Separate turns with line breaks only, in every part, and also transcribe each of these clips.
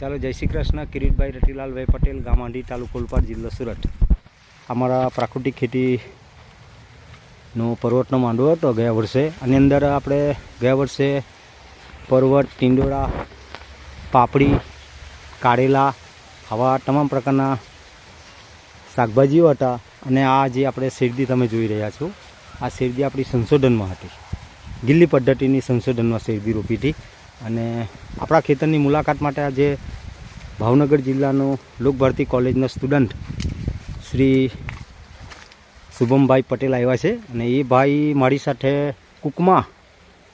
ચાલો જય શ્રી કૃષ્ણ. કિરીટભાઈ રતિલાલભાઈ પટેલ, ગામાંડી તાલુકો ઓલપાડ જિલ્લો સુરત. અમારા પ્રાકૃતિક ખેતીનો પર્વતનો માંડવો હતો ગયા વર્ષે. આની અંદર આપણે ગયા વર્ષે પર્વત, ટીંડોળા, પાપડી, કારેલા આવા તમામ પ્રકારના શાકભાજીઓ હતા અને આ જે આપણે શેરડી તમે જોઈ રહ્યા છો, આ શેરડી આપણી સંશોધનમાં હતી. ગિલ્લી પદ્ધતિની સંશોધનમાં શેરડી રોપી હતી. અને આપણા ખેતરની મુલાકાત માટે આજે ભાવનગર જિલ્લાનો લોકભારતી કોલેજના સ્ટુડન્ટ શ્રી શુભમભાઈ પટેલ આવ્યા છે. અને એ ભાઈ મારી સાથે કુકમા,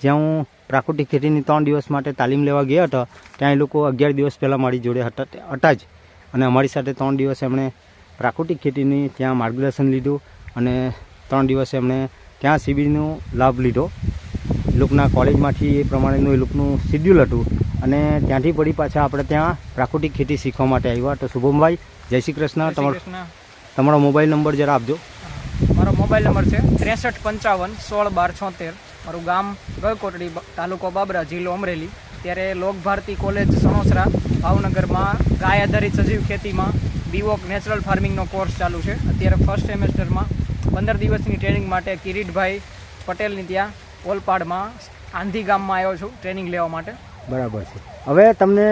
જ્યાં હું પ્રાકૃતિક ખેતીની ત્રણ દિવસ માટે તાલીમ લેવા ગયા હતા, ત્યાં એ લોકો અગિયાર દિવસ પહેલાં મારી જોડે હતા હતા જ. અને અમારી સાથે ત્રણ દિવસ એમણે પ્રાકૃતિક ખેતીની ત્યાં માર્ગદર્શન લીધું અને ત્રણ દિવસ એમણે ત્યાં શિબિરનો લાભ લીધો. એ લોકોના કોલેજમાંથી એ પ્રમાણેનું એ લોકોનું શિડ્યુલ હતું અને ત્યાંથી પડી પાછા આપણે ત્યાં પ્રાકૃતિક ખેતી શીખવા માટે આવ્યા. તો શુભમભાઈ જય શ્રી કૃષ્ણ. તમારો. તમારો મોબાઈલ નંબર જરા આપજો.
મારો મોબાઈલ નંબર છે ત્રેસઠ પંચાવન સોળ બાર છોતેર. મારું ગામ ગળકોટડી તાલુકો બાબરા જિલ્લો અમરેલી. ત્યારે લોકભારતી કોલેજ સણોસરા ભાવનગરમાં ગાય આધારિત સજીવ ખેતીમાં બીવોક નેચરલ ફાર્મિંગનો કોર્સ ચાલુ છે. અત્યારે ફર્સ્ટ સેમેસ્ટરમાં પંદર દિવસની ટ્રેનિંગ માટે કિરીટભાઈ પટેલની ત્યાં ઓલપાડમાં આંધી ગામમાં આવ્યો છું ટ્રેનિંગ લેવા માટે.
બરાબર છે. હવે તમને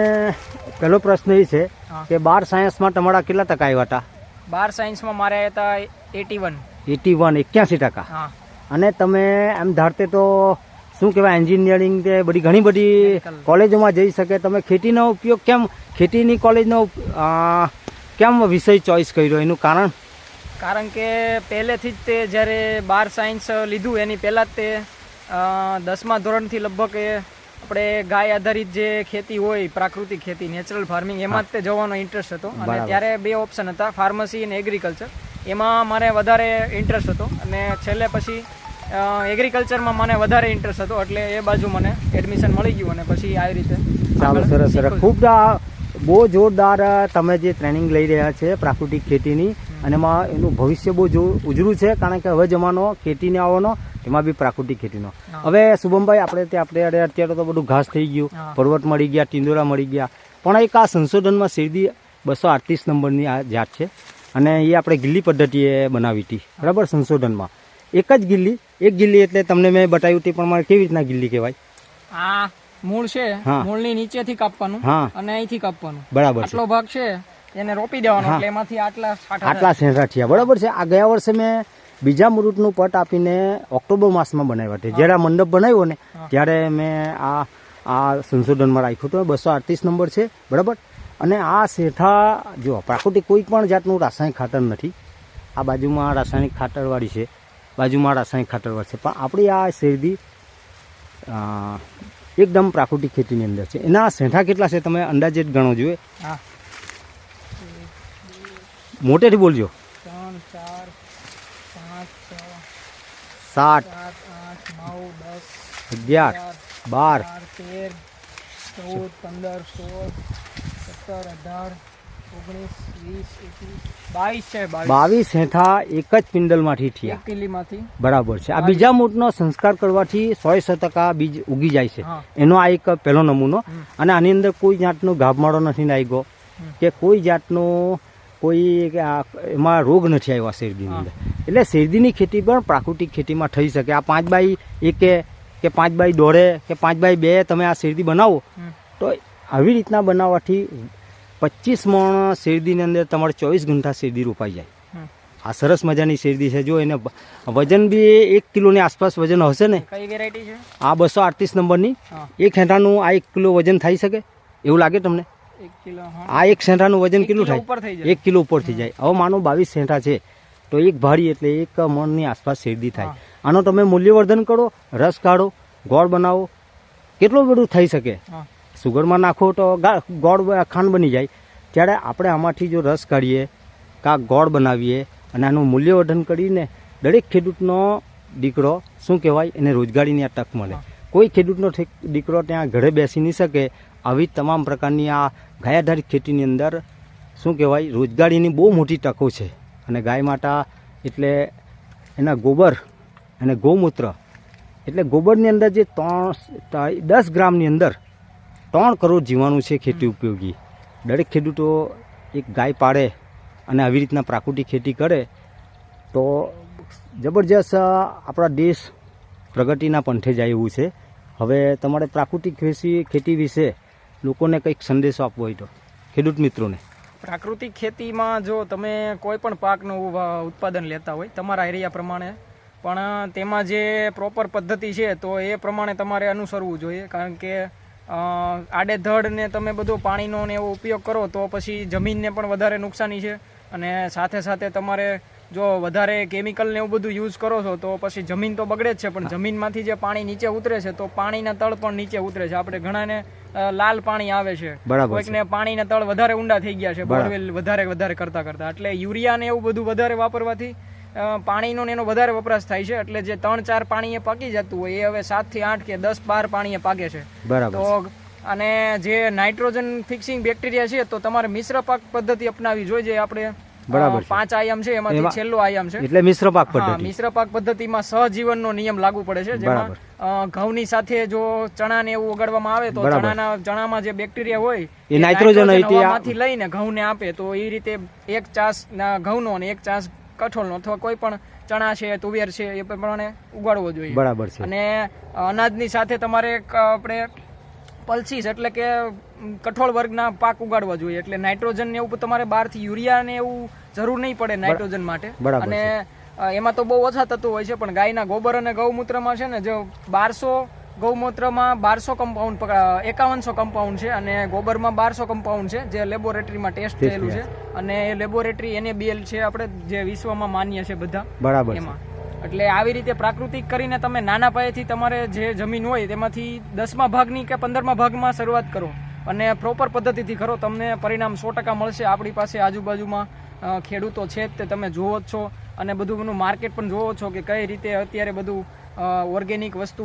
પહેલો પ્રશ્ન એ છે કે બાર સાયન્સમાં તમારા કેટલા ટકા આવ્યા હતા?
બાર સાયન્સમાં મારે આવ્યા હતા એટી વન.
એટી વન એક્યાસી ટકા. અને તમે એમ ધારતે તો શું કહેવાય એન્જિનિયરિંગ તે બધી ઘણી બધી કોલેજોમાં જઈ શકે. તમે ખેતીનો ઉપયોગ કેમ ખેતીની કોલેજનો કેમ વિષય ચોઈસ કર્યો? એનું કારણ?
કારણ કે પહેલેથી જ તે જ્યારે બાર સાયન્સ લીધું એની પહેલાં જ તે દસમા ધોરણથી લગભગ એ આપણે ગાય આધારિત જે ખેતી હોય પ્રાકૃતિક ખેતી નેચરલ ફાર્મિંગ એમાં જ તે જવાનો ઇન્ટરેસ્ટ હતો. અને ત્યારે બે ઓપ્શન હતા ફાર્મસી અને એગ્રીકલ્ચર એમાં મારે વધારે ઇન્ટરેસ્ટ હતો અને છેલ્લે પછી એગ્રીકલ્ચરમાં મને વધારે ઇન્ટરેસ્ટ હતો એટલે એ બાજુ મને એડમિશન મળી ગયું અને પછી આવી રીતે સારું
સરસ સરસ. ખૂબ બહુ જોરદાર તમે જે ટ્રેનિંગ લઈ રહ્યા છે પ્રાકૃતિક ખેતીની અને એમાં એનું ભવિષ્ય બહુ જો ઉજળું છે કારણ કે હવે જમાનો ખેતીને આવવાનો એમાં બી પ્રાકૃતિક ખેતીનો. હવે શુભમભાઈ આપણે ત્યાં આપણે અત્યારે તો બધું ઘાસ થઈ ગયું પર્વત મળી ગયા ટિંદોરા મળી ગયા. પણ એક આ સંશોધનમાં શેરડી બસો આડત્રીસ નંબરની આ જાત છે અને એ આપણે ગિલ્લી પદ્ધતિએ બનાવી હતી. બરાબર? સંશોધનમાં. એક જ ગિલ્લી. એક ગિલ્લી એટલે તમને મેં બતાવ્યું તે પ્રમાણે કેવી રીતના ગિલ્લી કહેવાય?
આ મૂળ છે. મૂળની નીચેથી કાપવાનું અને અહીંથી કાપવાનું.
બરાબર
આટલો ભાગ છે એને રોપી દેવાનો એટલે એમાંથી આટલા
આટલા સેંસા થયા. બરાબર છે? આ ગયા વર્ષે મેં બીજા મૃતનું પટ આપીને ઓક્ટોબર માસમાં બનાવ્યા હતા. જ્યારે આ મંડપ બનાવ્યો ને ત્યારે મેં આ આ સંશોધનમાં રાખ્યું હતું. બસો આડત્રીસ નંબર છે. બરાબર? અને આ શેઠા જો પ્રાકૃતિક કોઈ પણ જાતનું રાસાયણિક ખાતર નથી. આ બાજુમાં રાસાયણિક ખાતરવાળી છે. બાજુમાં રાસાયણિક ખાતરવાળી છે. પણ આપણી આ શેરડી એકદમ પ્રાકૃતિક ખેતીની અંદર છે. એના શેઠા કેટલા છે તમે અંદાજે જ ગણો જોઈએ? મોટેથી બોલજો.
ત્રણ ચાર
સાત અગિયાર બાર
તેર ચૌદ પંદર સોળ સત્તર અઢાર ઓગણીસ વીસ એકવીસ બાવીસ છે બાવીસ.
બાવીસ હેઠા એક જ પિંડલમાંથી થયા.
કિલ્લીમાંથી
બરાબર છે. આ બીજા મૂળનો સંસ્કાર કરવાથી સો સો ટકા બીજ ઉગી જાય છે. એનો આ એક પહેલો નમૂનો. અને આની અંદર કોઈ જાતનો ગાભમાળો નથી લાગ્યો કે કોઈ જાતનો કોઈ એમાં રોગ નથી આવ્યો આ શેરડીની અંદર. એટલે શેરડીની ખેતી પણ પ્રાકૃતિક ખેતીમાં થઈ શકે. આ પાંચ બાય એકે કે પાંચ બાય દોઢે કે પાંચ બાય બે તમે આ શેરડી બનાવો તો આવી રીતના બનાવવાથી પચીસ મણ શેરડીની અંદર તમારે ચોવીસ ઘંટા શેરડી રોપાઈ જાય. આ સરસ મજાની શેરડી છે. જો એને વજન બી એક કિલોની આસપાસ વજન હશે ને
કઈ વેરાયટી છે?
આ બસો આડત્રીસ નંબરની. એક હેઠાનું આ એક કિલો વજન થઈ શકે? એવું લાગે તમને? આ એક સેંઠાનું વજન કેટલું થાય? એક કિલો ઉપર થઈ જાય. હવે માનો બાવીસ સેંઠા છે. તો એક ભારી એટલે એક મણની આસપાસ શેરડી થાય. આનો તમે મૂલ્યવર્ધન કરો રસ કાઢો ગોળ બનાવો. કેટલું બધું થઈ શકે? સુગરમાં નાખો તો ગોળ ખાંડ બની જાય. ત્યારે આપણે આમાંથી જો રસ કાઢીએ કાં ગોળ બનાવીએ અને આનું મૂલ્યવર્ધન કરીને દરેક ખેડૂતનો દીકરો શું કહેવાય એને રોજગારીની આ તક મળે. કોઈ ખેડૂતનો દીકરો ત્યાં ઘરે બેસી નહીં શકે. આવી તમામ પ્રકારની આ ગાયાધારિત ખેતીની અંદર શું કહેવાય રોજગારીની બહુ મોટી તકો છે. અને ગાય માતા એટલે એના ગોબર અને ગૌમૂત્ર. એટલે ગોબરની અંદર જે ત્રણ દસ ગ્રામની અંદર ત્રણ કરોડ જીવાણું છે ખેતી ઉપયોગી. દરેક ખેડૂતો એક ગાય પાડે અને આવી રીતના પ્રાકૃતિક ખેતી કરે તો જબરજસ્ત આપણા દેશ પ્રગતિના પંથે જાય એવું છે. હવે તમારે પ્રાકૃતિક ખેતી ખેતી વિશે લોકોને કંઈક સંદેશો આપવો હોય તો ખેડૂત મિત્રોને.
પ્રાકૃતિક ખેતીમાં જો તમે કોઈ પણ પાકનું ઉત્પાદન લેતા હોય, તમારા એરિયા પ્રમાણે, પણ તેમાં જે પ્રોપર પદ્ધતિ છે, તો એ પ્રમાણે તમારે અનુસરવું જોઈએ. કારણ કે આડેધડને તમે બધો પાણીનો ને એવો ઉપયોગ કરો, તો પછી જમીનને પણ વધારે નુકસાની છે. અને સાથે સાથે તમારે જો વધારે કેમિકલ ને એવું બધું યુઝ કરો છો, તો પછી જમીન તો બગડે જ છે, પણ જમીનમાંથી જે પાણી નીચે ઉતરે છે, તો પાણીના તળ પણ નીચે ઉતરે છે. આપણે ઘણાને લાલ પાણી આવે છે. કોઈકને પાણીના તળ વધારે ઊંડા થઈ ગયા છે બોરવેલ વધારે વધારે કરતા કરતા. એટલે યુરિયા ને એવું બધું વધારે વાપરવાથી પાણીનો એનો વધારે વપરાશ થાય છે. એટલે જે ત્રણ ચાર પાણી એ પાકી જતું હોય એ હવે સાતથી આઠ કે દસ બાર પાણી એ પાકે છે. તો અને જે નાઇટ્રોજન ફિક્સિંગ બેક્ટેરિયા છે તો તમારે મિશ્ર પાક પદ્ધતિ અપનાવી જોઈએ. આપણે
બરાબર
પાંચ આયામ છે એમાંથી છેલ્લો આયામ છે.
એટલે મિશ્ર પાક પદ્ધતિ.
મિશ્ર પાક પદ્ધતિમાં સહજીવનનો નિયમ લાગુ પડે છે જેમાં ઘઉંની સાથે જો ચણા ને એવું ઉગાડવામાં આવે તો ચણાના ચણામાં જે બેક્ટેરિયા હોય
એ
નાઇટ્રોજનમાંથી લઈને ઘઉંને આપે તો એ રીતે એક ચાસ ના ઘઉંનો અને એક ચાસ કઠોળનો અથવા કોઈ પણ ચણા છે તુવેર છે એ પ્રમાણે ઉગાડવો જોઈએ.
બરાબર છે.
અને અનાજની સાથે તમારે આપણે પલ્સીસ એટલે કે કઠોળ વર્ગના પાક ઉગાડવા જોઈએ. એટલે નાઇટ્રોજન ને એવું તમારે બહારથી યુરિયા ને એવું જરૂર નહીં પડે નાઇટ્રોજન માટે. અને એમાં તો બહુ ઓછા તત્વો હોય છે પણ ગાયના ગોબર અને ગૌમૂત્રમાં છે ને જો બારસો ગૌમૂત્રમાં બારસો કમ્પાઉન્ડ એકાવનસો કમ્પાઉન્ડ છે અને ગોબરમાં બારસો કમ્પાઉન્ડ છે જે લેબોરેટરીમાં ટેસ્ટ થયેલું છે. અને એ લેબોરેટરી એનએબીએલ છે આપણે જે વિશ્વમાં માન્ય છે બધા
બરાબર
એમાં. એટલે આવી રીતે પ્રાકૃતિક કરીને તમે નાના પાયેથી તમારે જે જમીન હોય તેમાંથી દસમા ભાગની કે પંદરમા ભાગમાં શરૂઆત કરો. અને પ્રોપર પદ્ધતિથી કરો. તમને પરિણામ સો ટકા મળશે. આપણી પાસે આજુબાજુમાં ખેડૂતો છે તે તમે જુઓ જ છો. અને બધું માર્કેટ પણ જોવો છો કે કઈ રીતે અત્યારે બધું ઓર્ગેનિક વસ્તુ